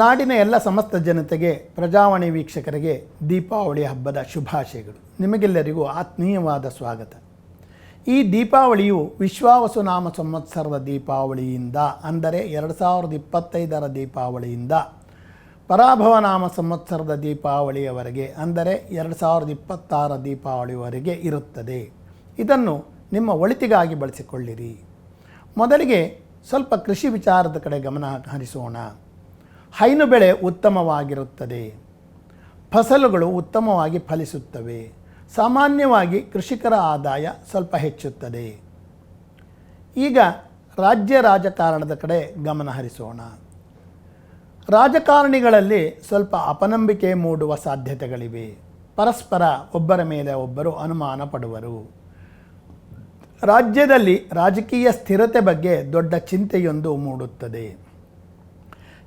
ನಾಡಿನ ಎಲ್ಲ ಸಮಸ್ತ ಜನತೆಗೆ, ಪ್ರಜಾವಾಣಿ ವೀಕ್ಷಕರಿಗೆ ದೀಪಾವಳಿ ಹಬ್ಬದ ಶುಭಾಶಯಗಳು. ನಿಮಗೆಲ್ಲರಿಗೂ ಆತ್ಮೀಯವಾದ ಸ್ವಾಗತ. ಈ ದೀಪಾವಳಿಯು ವಿಶ್ವಾವಸುನಾಮ ಸಂವತ್ಸರದ ದೀಪಾವಳಿಯಿಂದ, ಅಂದರೆ ಎರಡು ಸಾವಿರದ ಇಪ್ಪತ್ತೈದರ ದೀಪಾವಳಿಯಿಂದ ಪರಾಭವನಾಮ ಸಂವತ್ಸರದ ದೀಪಾವಳಿಯವರೆಗೆ, ಅಂದರೆ ಎರಡು ಸಾವಿರದ ಇಪ್ಪತ್ತಾರ ದೀಪಾವಳಿವರೆಗೆ ಇರುತ್ತದೆ. ಇದನ್ನು ನಿಮ್ಮ ಒಳಿತಿಗಾಗಿ ಬಳಸಿಕೊಳ್ಳಿರಿ. ಮೊದಲಿಗೆ ಸ್ವಲ್ಪ ಕೃಷಿ ವಿಚಾರದ ಕಡೆ ಗಮನ ಹರಿಸೋಣ. ಹೈನು ಬೆಳೆ ಉತ್ತಮವಾಗಿರುತ್ತದೆ. ಫಸಲುಗಳು ಉತ್ತಮವಾಗಿ ಫಲಿಸುತ್ತವೆ. ಸಾಮಾನ್ಯವಾಗಿ ಕೃಷಿಕರ ಆದಾಯ ಸ್ವಲ್ಪ ಹೆಚ್ಚುತ್ತದೆ. ಈಗ ರಾಜ್ಯ ರಾಜಕಾರಣದ ಕಡೆ ಗಮನ ಹರಿಸೋಣ. ರಾಜಕಾರಣಿಗಳಲ್ಲಿ ಸ್ವಲ್ಪ ಅಪನಂಬಿಕೆ ಮೂಡುವ ಸಾಧ್ಯತೆಗಳಿವೆ. ಪರಸ್ಪರ ಒಬ್ಬರ ಮೇಲೆ ಒಬ್ಬರು ಅನುಮಾನ ಪಡುವರು. ರಾಜ್ಯದಲ್ಲಿ ರಾಜಕೀಯ ಸ್ಥಿರತೆ ಬಗ್ಗೆ ದೊಡ್ಡ ಚಿಂತೆಯೊಂದು ಮೂಡುತ್ತದೆ.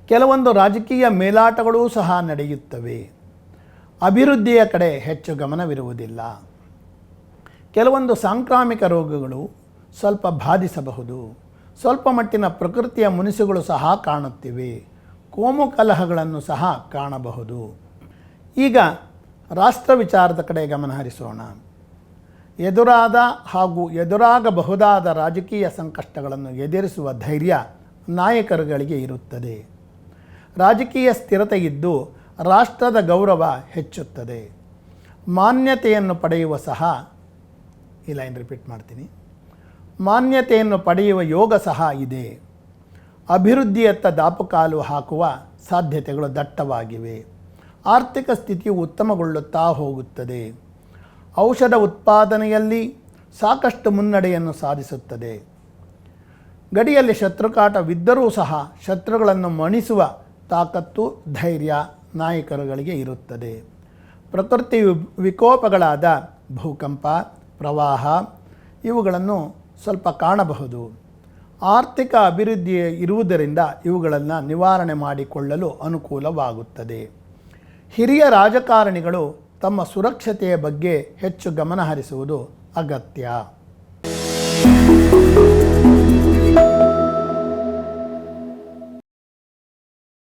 ಕೆಲವೊಂದು ರಾಜಕೀಯ ಮೇಲಾಟಗಳೂ ಸಹ ನಡೆಯುತ್ತವೆ. ಅಭಿವೃದ್ಧಿಯ ಕಡೆ ಹೆಚ್ಚು ಗಮನವಿರುವುದಿಲ್ಲ. ಕೆಲವೊಂದು ಸಾಂಕ್ರಾಮಿಕ ರೋಗಗಳು ಸ್ವಲ್ಪ ಬಾಧಿಸಬಹುದು. ಸ್ವಲ್ಪ ಮಟ್ಟಿನ ಪ್ರಕೃತಿಯ ಮುನಿಸುಗಳು ಸಹ ಕಾಣುತ್ತಿವೆ. ಕೋಮು ಕಲಹಗಳನ್ನು ಸಹ ಕಾಣಬಹುದು. ಈಗ ರಾಷ್ಟ್ರ ವಿಚಾರದ ಕಡೆ ಗಮನ ಹರಿಸೋಣ. ಎದುರಾದ ಹಾಗೂ ಎದುರಾಗಬಹುದಾದ ರಾಜಕೀಯ ಸಂಕಷ್ಟಗಳನ್ನು ಎದುರಿಸುವ ಧೈರ್ಯ ನಾಯಕರುಗಳಿಗೆ ಇರುತ್ತದೆ. ರಾಜಕೀಯ ಸ್ಥಿರತೆ ಇದ್ದು ರಾಷ್ಟ್ರದ ಗೌರವ ಹೆಚ್ಚುತ್ತದೆ. ಮಾನ್ಯತೆಯನ್ನು ಪಡೆಯುವ ಸಹ, ಈ ಲೈನ್ ರಿಪೀಟ್ ಮಾಡ್ತೀನಿ. ಮಾನ್ಯತೆಯನ್ನು ಪಡೆಯುವ ಯೋಗ ಸಹ ಇದೆ. ಅಭಿವೃದ್ಧಿಯತ್ತ ದಾಪುಕಾಲು ಹಾಕುವ ಸಾಧ್ಯತೆಗಳು ದಟ್ಟವಾಗಿವೆ. ಆರ್ಥಿಕ ಸ್ಥಿತಿಯು ಉತ್ತಮಗೊಳ್ಳುತ್ತಾ ಹೋಗುತ್ತದೆ. ಔಷಧ ಉತ್ಪಾದನೆಯಲ್ಲಿ ಸಾಕಷ್ಟು ಮುನ್ನಡೆಯನ್ನು ಸಾಧಿಸುತ್ತದೆ. ಗಡಿಯಲ್ಲಿ ಶತ್ರುಕಾಟವಿದ್ದರೂ ಸಹ ಶತ್ರುಗಳನ್ನು ಮಣಿಸುವ ತಾಕತ್ತು, ಧೈರ್ಯ ನಾಯಕರುಗಳಿಗೆ ಇರುತ್ತದೆ. ಪ್ರಕೃತಿ ವಿಕೋಪಗಳಾದ ಭೂಕಂಪ, ಪ್ರವಾಹ ಇವುಗಳನ್ನು ಸ್ವಲ್ಪ ಕಾಣಬಹುದು. ಆರ್ಥಿಕ ಅಭಿವೃದ್ಧಿ ಇರುವುದರಿಂದ ಇವುಗಳನ್ನು ನಿವಾರಣೆ ಮಾಡಿಕೊಳ್ಳಲು ಅನುಕೂಲವಾಗುತ್ತದೆ. ಹಿರಿಯ ರಾಜಕಾರಣಿಗಳು ತಮ್ಮ ಸುರಕ್ಷತೆಯ ಬಗ್ಗೆ ಹೆಚ್ಚು ಗಮನ ಹರಿಸುವುದು ಅಗತ್ಯ.